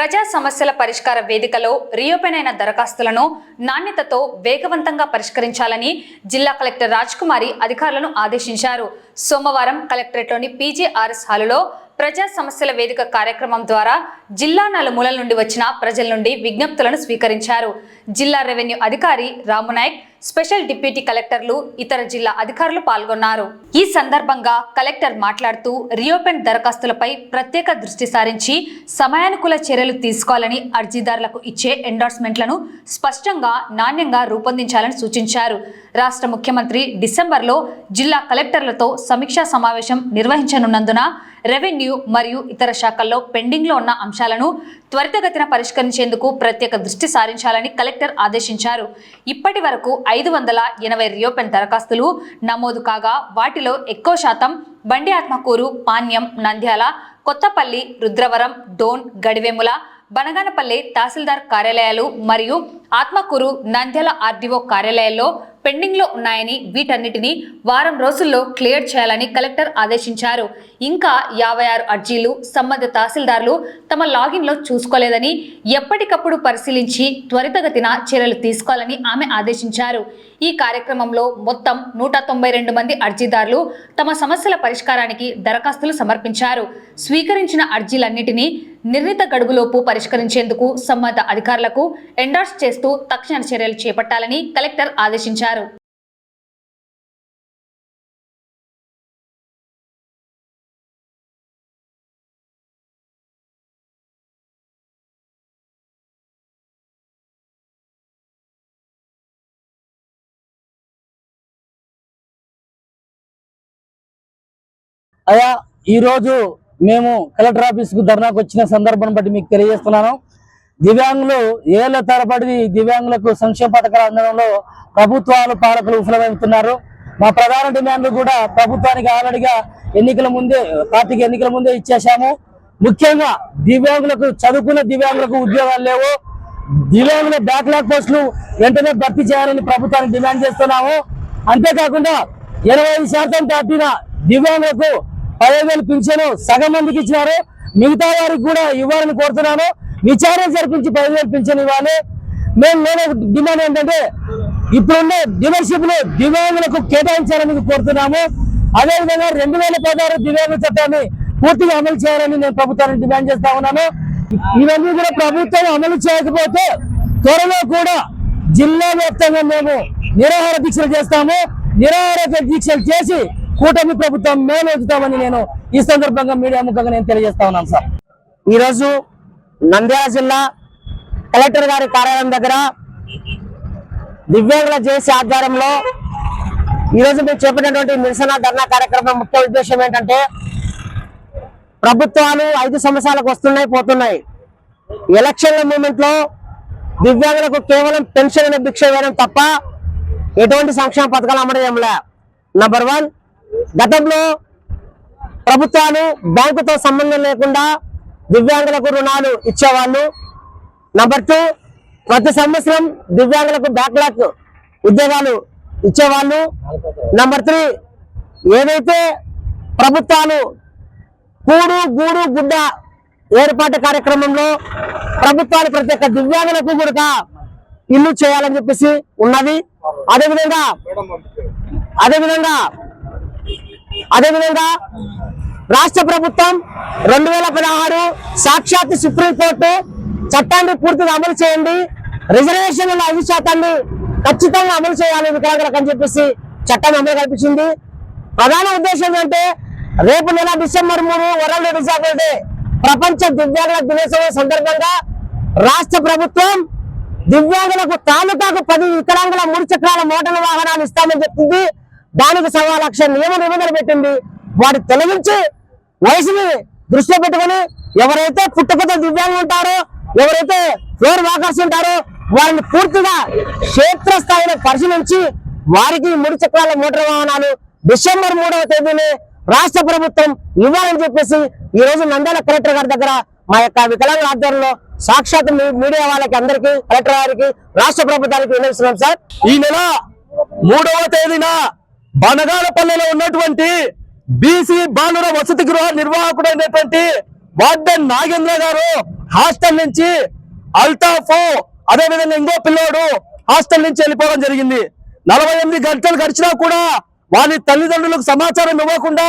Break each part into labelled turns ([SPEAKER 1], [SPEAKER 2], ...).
[SPEAKER 1] ప్రజా సమస్యల పరిష్కార వేదికలో రీఓపెన్ అయిన దరఖాస్తులను నాణ్యతతో వేగవంతంగా పరిష్కరించాలని జిల్లా కలెక్టర్ రాజ్ కుమారి అధికారులను ఆదేశించారు. సోమవారం కలెక్టరేట్లోని పీజీఆర్ఎస్ హాలులో ప్రజా సమస్యల వేదిక కార్యక్రమం ద్వారా జిల్లా నలుమూలల నుండి వచ్చిన ప్రజల నుండి విజ్ఞప్తులను స్వీకరించారు. జిల్లా రెవెన్యూ అధికారి రామునాయక్ స్పెషల్ డిప్యూటీ కలెక్టర్లు ఇతర జిల్లా అధికారులు పాల్గొన్నారు. ఈ సందర్భంగా కలెక్టర్ మాట్లాడుతూ రియోపెన్ దరఖాస్తులపై ప్రత్యేక దృష్టి సారించి సమయానుకూల చర్యలు తీసుకోవాలని అర్జీదారులకు ఇచ్చే ఎండార్స్మెంట్లను స్పష్టంగా నాణ్యంగా రూపొందించాలని సూచించారు. రాష్ట్ర ముఖ్యమంత్రి డిసెంబర్లో జిల్లా కలెక్టర్లతో సమీక్షా సమావేశం నిర్వహించనున్నందున రెవెన్యూ మరియు ఇతర శాఖల్లో పెండింగ్లో ఉన్న అంశాలను త్వరితగతిన పరిష్కరించేందుకు ప్రత్యేక దృష్టి సారించాలని కలెక్టర్ ఆదేశించారు. ఇప్పటి వరకు ఐదు వందల ఎనభై రియోపెన్ దరఖాస్తులు నమోదు కాగా వాటిలో ఎక్కువ శాతం బండి ఆత్మకూరు పాణ్యం నంద్యాల కొత్తపల్లి రుద్రవరం డోన్ గడివేముల బనగానపల్లి తహసీల్దార్ కార్యాలయాలు మరియు ఆత్మకూరు నంద్యాల ఆర్డీఓ కార్యాలయాల్లో పెండింగ్లో ఉన్నాయని వీటన్నిటిని వారం రోజుల్లో క్లియర్ చేయాలని కలెక్టర్ ఆదేశించారు. ఇంకా యాభై ఆరు అర్జీలు సంబంధిత తహసీల్దార్లు తమ లాగిన్లో చూసుకోలేదని ఎప్పటికప్పుడు పరిశీలించి త్వరితగతిన చర్యలు తీసుకోవాలని ఆమె ఆదేశించారు. ఈ కార్యక్రమంలో మొత్తం నూట తొంభై రెండు మంది అర్జీదారులు తమ సమస్యల పరిష్కారానికి దరఖాస్తులు సమర్పించారు. స్వీకరించిన అర్జీలన్నిటినీ నిర్ణీత గడువులోపు పరిష్కరించేందుకు సంబంధ అధికారులకు ఎండార్స్ చేస్తూ తక్షణ చర్యలు చేపట్టాలని కలెక్టర్ ఆదేశించారు.
[SPEAKER 2] అయ్యా ఈ రోజు మేము కలెక్టర్ ఆఫీస్కు ధర్నాకు వచ్చిన సందర్భం బట్టి మీకు తెలియజేస్తున్నాను. దివ్యాంగులు ఏళ్ళ తరబడి దివ్యాంగులకు సంక్షేమ పథకాలు అందడంలో ప్రభుత్వాలు పాలకులు విఫలమవుతున్నారు. మా ప్రధాన డిమాండ్లు కూడా ప్రభుత్వానికి ఆల్రెడీగా ఎన్నికల ముందే పార్టీకి ఎన్నికల ముందే ఇచ్చేశాము. ముఖ్యంగా దివ్యాంగులకు చదువుకున్న దివ్యాంగులకు ఉద్యోగాలు లేవు. దివ్యాంగుల బ్యాక్లాగ్ పోస్టులు వెంటనే భర్తీ చేయాలని ప్రభుత్వానికి డిమాండ్ చేస్తున్నాము. అంతేకాకుండా ఎనభై ఐదు శాతం దాటిన దివ్యాంగులకు పదిహేను వేలు పింఛను సగం మందికి ఇచ్చినారు. మిగతా వారికి కూడా ఇవ్వాలని కోరుతున్నాను. విచారణ జరిపించి పదిహేను వేలు పింఛను ఇవ్వాలి. మేము నేను డిమాండ్ ఏంటంటే ఇప్పుడున్న డీలర్షిప్ను దివ్యాంగులకు కేటాయించాలని కోరుతున్నాము. అదేవిధంగా రెండు వేల పదహారు దివ్యాంగ చట్టాన్ని పూర్తిగా అమలు చేయాలని నేను ప్రభుత్వాన్ని డిమాండ్ చేస్తా ఉన్నాను. ఇవన్నీ కూడా ప్రభుత్వం అమలు చేయకపోతే త్వరలో కూడా జిల్లా వ్యాప్తంగా మేము నిరాహార దీక్షలు చేస్తాము. నిరాహార దీక్షలు చేసి కూటమి ప్రభుత్వం మేము నేను ఈ సందర్భంగా మీడియా ముఖంగా నేను తెలియజేస్తా ఉన్నాను సార్. ఈరోజు నంద్యాల జిల్లా కలెక్టర్ గారి కార్యాలయం దగ్గర దివ్యాంగుల జేసీ ఆధ్వర్యంలో ఈరోజు మేము చెప్పినటువంటి నిరసన ధర్నా కార్యక్రమం ముఖ్య ఉద్దేశం ఏంటంటే ప్రభుత్వాలు ఐదు సంవత్సరాలకు వస్తున్నాయి పోతున్నాయి. ఎలక్షన్ల మూమెంట్లో దివ్యాంగులకు కేవలం పెన్షన్ అనే భిక్ష వేయడం తప్ప ఎటువంటి సంక్షేమ పథకాలు అమలు నంబర్ వన్ గతంలో ప్రభుత్వాలు బ్యాంకుతో సంబంధం లేకుండా దివ్యాంగులకు రుణాలు ఇచ్చేవాళ్ళు. నంబర్ టూ ప్రతి సంవత్సరం దివ్యాంగులకు బ్యాక్లాక్ ఉద్యోగాలు ఇచ్చేవాళ్ళు. నంబర్ త్రీ ఏదైతే ప్రభుత్వాలు కూడు గూడు గుడ్డ ఏర్పాటు కార్యక్రమంలో ప్రభుత్వాలు ప్రతి ఒక్క దివ్యాంగులకు కూడా ఇల్లు చేయాలని చెప్పేసి ఉన్నది. అదేవిధంగా అదేవిధంగా అదేవిధంగా రాష్ట్ర ప్రభుత్వం రెండు వేల పదహారు సాక్షాత్ సుప్రీంకోర్టు చట్టాన్ని పూర్తిగా అమలు చేయండి. రిజర్వేషన్ల ఐదు శాతాన్ని ఖచ్చితంగా అమలు చేయాలి వికలాంగులకు అని చెప్పేసి చట్టాన్ని అమలు కల్పించింది. ప్రధాన ఉద్దేశం ఏంటంటే రేపు నెల డిసెంబర్ మూడు వరల్డ్ డిజాబుల్ డే ప్రపంచ దివ్యాంగుల దినోత్సవం సందర్భంగా రాష్ట్ర ప్రభుత్వం దివ్యాంగులకు తాలూకాకు పది వికలాంగుల మూడు చక్రాల మోటార్ వాహనాలు ఇస్తామని చెప్తుంది దానికి సవా లక్ష నియమ నిబంధనలు పెట్టింది. వాటి తొలగించి వయసుని దృష్టిలో పెట్టుకొని ఎవరైతే పుట్టుకతో దివ్యాంగులు ఉంటారో ఎవరైతే ఫ్లోర్ వాకర్స్ ఉంటారో వారిని పూర్తిగా క్షేత్రస్థాయిలో పరిశీలించి వారికి మూడు చక్రాల మోటార్ వాహనాలు డిసెంబర్ మూడవ తేదీని రాష్ట్ర ప్రభుత్వం ఇవ్వాలని చెప్పేసి ఈ రోజు నంద్యాల కలెక్టర్ గారి దగ్గర మా యొక్క వికలాంగుల ఆధ్వర్యంలో సాక్షాత్ మీడియా వాళ్ళకి అందరికీ కలెక్టర్ గారికి రాష్ట్ర ప్రభుత్వానికి వినిపిస్తున్నాం సార్.
[SPEAKER 3] ఈ నెల మూడవ తేదీన బనగానపల్లిలో ఉన్నటువంటి బీసీ బాలుర వసతి గృహ నిర్వాహకుడైనటువంటి వార్డెన్ నాగేంద్ర గారు హాస్టల్ నుంచి అల్తాఫ్ అదే విధంగా ఇంకో పిల్లోడు హాస్టల్ నుంచి వెళ్ళిపోవడం జరిగింది. నలభై ఎనిమిది గంటలు గడిచినా కూడా వారి తల్లిదండ్రులకు సమాచారం ఇవ్వకుండా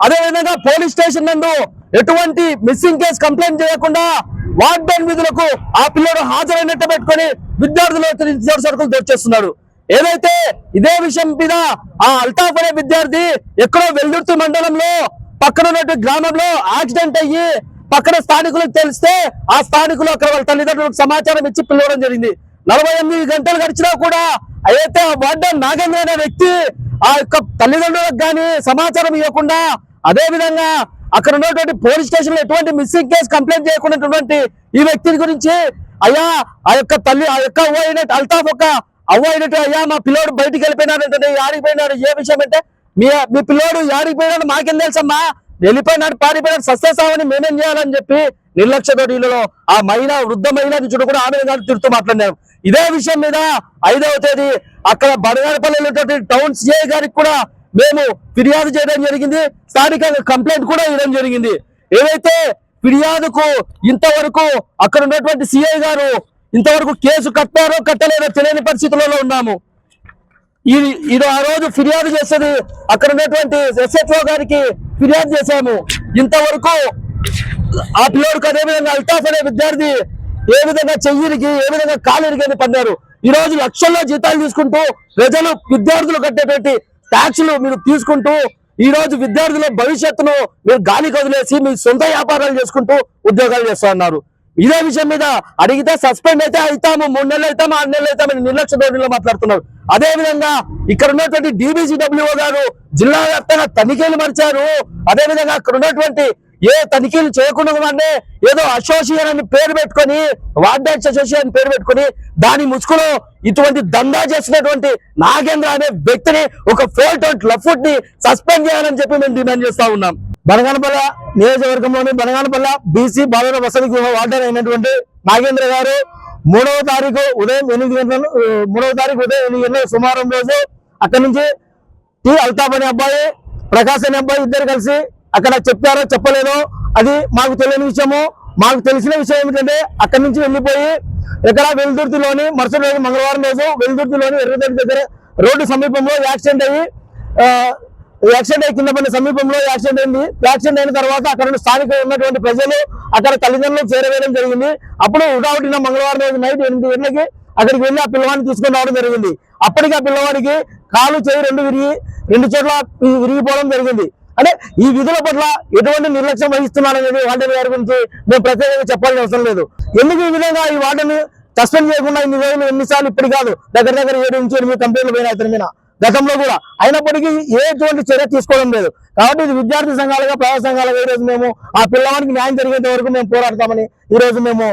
[SPEAKER 3] అదే విధంగా పోలీస్ స్టేషన్ నందు ఎటువంటి మిస్సింగ్ కేసు కంప్లైంట్ చేయకుండా వార్డెన్ విధులకు ఆ పిల్లడు హాజరైనట్టు పెట్టుకొని విద్యార్థులు సరుకులు తెచ్చేస్తున్నారు ఏదైతే ఇదే విషయం మీద ఆ అల్తాఫ్ అనే విద్యార్థి ఎక్కడో వెల్దుర్తి మండలంలో పక్కన ఉన్నటువంటి గ్రామంలో యాక్సిడెంట్ అయ్యి పక్కన స్థానికులకు తెలిస్తే ఆ స్థానికులు అక్కడ వాళ్ళ తల్లిదండ్రులకు సమాచారం ఇచ్చి పిలవడం జరిగింది. నలభై ఎనిమిది గంటలు గడిచినా కూడా అయితే ఆ వార్డెన్ నాగేంద్ర అనే వ్యక్తి ఆ యొక్క తల్లిదండ్రులకు కానీ సమాచారం ఇవ్వకుండా అదే విధంగా అక్కడ ఉన్నటువంటి పోలీస్ స్టేషన్లో ఎటువంటి మిస్సింగ్ కేసు కంప్లైంట్ చేయకున్నటువంటి ఈ వ్యక్తిని గురించి అయ్యా ఆ యొక్క తల్లి ఆ యొక్క ఓ అయిన అల్తాఫ్ ఒక అవ్వ అయ్యా మా పిల్లోడు బయటికి వెళ్ళిపోయినాడు యాడికి పోయినాడు ఏ విషయం అంటే మీ మీ పిల్లోడు యాడికి పోయినాడు మాకేం తెలుసమ్మా? వెళ్ళిపోయినాడు పారిపోయినాడు. సస్యసామని మేమేం చేయాలని చెప్పి నిర్లక్ష్య తోటిలో ఆ మహిళ వృద్ధ మహిళ చూడు కూడా ఆమె గారు తిరుగుతూ మాట్లాడినారు. ఇదే విషయం మీద ఐదవ తేదీ అక్కడ బడగాడపల్లి టౌన్ సిఐ గారికి కూడా మేము ఫిర్యాదు చేయడం జరిగింది. స్థానికంగా కంప్లైంట్ కూడా ఇవ్వడం జరిగింది. ఏదైతే ఫిర్యాదుకు ఇంతవరకు అక్కడ ఉన్నటువంటి సిఐ గారు ఇంతవరకు కేసు కట్టారో కట్టలేదో తెలియని పరిస్థితులలో ఉన్నాము. ఈ ఇది ఆ రోజు ఫిర్యాదు చేసేది అక్కడ ఉన్నటువంటి ఎస్ఎఫ్ఓ గారికి ఫిర్యాదు చేశాము. ఇంతవరకు ఆ పిల్లోడికి అదే విధంగా అల్తాఫ్ అనే విద్యార్థి ఏ విధంగా చెయ్యిరికి ఏ విధంగా కాలిరికి అని పన్నారు ఈ రోజు లక్షల్లో జీతాలు తీసుకుంటూ ప్రజలు విద్యార్థులు కట్టేటువంటి ట్యాక్సులు మీరు తీసుకుంటూ ఈ రోజు విద్యార్థుల భవిష్యత్తును మీరు గాలి కదిలేసి మీ సొంత వ్యాపారాలు చేసుకుంటూ ఉద్యోగాలు చేస్తా ఉన్నారు. ఇదే విషయం మీద అడిగితే సస్పెండ్ అయితే అవుతాము మూడు నెలలు అవుతాము ఆరు నెలలు అవుతామని నిర్లక్ష్య ధోరణిలో మాట్లాడుతున్నారు. అదే విధంగా ఇక్కడ ఉన్నటువంటి డిబిసిడబ్ల్యూఓ గారు జిల్లా వ్యాప్తంగా తనిఖీలు మరిచారు. అదే విధంగా అక్కడ ఉన్నటువంటి ఏ తనిఖీలు చేయకుండా అంటే ఏదో అసోసియేషన్ అని పేరు పెట్టుకొని వార్డెన్స్ అసోసియేషన్ పేరు పెట్టుకొని దాని ముసుగులో ఇటువంటి దందా చేసినటువంటి నాగేంద్ర అనే వ్యక్తిని ఒక ఫోర్ ట్వంటీ లఫుట్ని సస్పెండ్ చేయాలని చెప్పి మేము డిమాండ్ చేస్తా ఉన్నాం. బనగానపల్ల నియోజకవర్గంలోని బనగానపల్ల బీసీ బాలుర వసతి గృహ వార్డెన్ అయినటువంటి నాగేంద్ర గారు మూడవ తారీఖు ఉదయం ఎనిమిది గంటల మూడవ తారీఖు ఉదయం ఎనిమిది గంటల సుమారం రోజు అక్కడి నుంచి టి అల్తాఫ్ అనే అబ్బాయి ప్రకాశ్ అనే అబ్బాయి ఇద్దరు కలిసి అక్కడ చెప్పారో చెప్పలేదో అది మాకు తెలియని విషయము. మాకు తెలిసిన విషయం ఏమిటంటే అక్కడి నుంచి వెళ్ళిపోయి ఇక్కడ వెలుదుర్తిలోని మరుసటి రోజు మంగళవారం రోజు వెలుదుర్తిలోని ఎర్రదొడ్డి దగ్గర రోడ్డు సమీపంలో యాక్సిడెంట్ అయ్యి యాక్సిడెంట్ అయ్యి కింద పడిన సమీపంలో యాక్సిడెంట్ అయింది. యాక్సిడెంట్ అయిన తర్వాత అక్కడ స్థానిక ఉన్నటువంటి ప్రజలు అక్కడ తల్లిదండ్రులు చేరవేయడం జరిగింది. అప్పుడు ఉటావుటిన మంగళవారం రోజు నైట్ ఎనిమిది గంటలకి అక్కడికి వెళ్ళి ఆ పిల్లవాడిని తీసుకుని రావడం జరిగింది. అప్పటికి ఆ పిల్లవాడికి కాలు చేయి రెండు విరిగి రెండు చోట్ల విరిగిపోవడం జరిగింది. అంటే ఈ విధుల పట్ల ఎటువంటి నిర్లక్ష్యం వహిస్తున్నారనేది వార్డెన్ గారి గురించి మేము ప్రత్యేకంగా చెప్పాల్సిన అవసరం లేదు. ఎందుకు ఈ విధంగా ఈ వార్డెన్ సస్పెండ్ చేయకుండా ఇన్ని రోజులు ఎన్నిసార్లు ఇప్పుడు కాదు దగ్గర దగ్గర ఏడు నుంచి ఎనిమిది కంప్లైంట్లు పోయినా అతని మీద? గతంలో కూడా. అయినప్పటికీ ఏటువంటి చర్య తీసుకోవడం లేదు. కాబట్టి ఇది విద్యార్థి సంఘాలుగా ప్రజా సంఘాలుగా ఈ రోజు మేము ఆ పిల్లవానికి న్యాయం జరిగేంత వరకు మేము పోరాడతామని ఈ రోజు మేము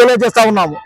[SPEAKER 3] తెలియజేస్తా ఉన్నాము.